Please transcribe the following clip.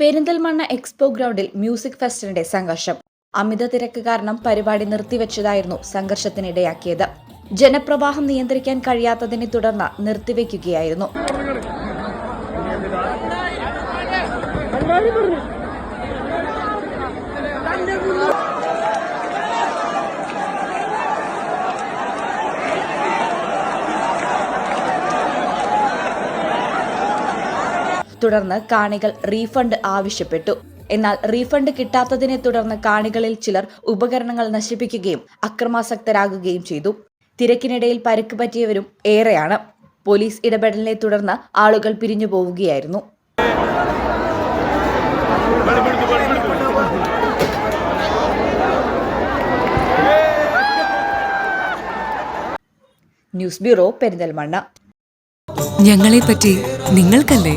Perinthalmanna expo ഗ്രൗണ്ടിൽ music ഫെസ്റ്റിനിടെ സംഘർഷം. അമിത തിരക്ക് കാരണം പരിപാടി നിർത്തിവെച്ചതായിരുന്നു സംഘർഷത്തിനിടയാക്കിയത്. ജനപ്രവാഹം നിയന്ത്രിക്കാൻ കഴിയാത്തതിനെ തുടർന്ന് നിർത്തിവെക്കുകയായിരുന്നു. പരിപാടി തുടർന്ന് കാണികൾ റീഫണ്ട് ആവശ്യപ്പെട്ടു. എന്നാൽ റീഫണ്ട് കിട്ടാത്തതിനെ തുടർന്ന് കാണികളിൽ ചിലർ ഉപകരണങ്ങൾ നശിപ്പിക്കുകയും അക്രമാസക്തരാകുകയും ചെയ്തു. തിരക്കിനിടയിൽ പരിക്ക് പറ്റിയവരും ഏറെയാണ്. പോലീസ് ഇടപെടലിനെ തുടർന്ന് ആളുകൾ പിരിഞ്ഞു പോവുകയായിരുന്നു. News bureau Perinthalmanna. ഞങ്ങളെപ്പറ്റി നിങ്ങൾക്കല്ലേ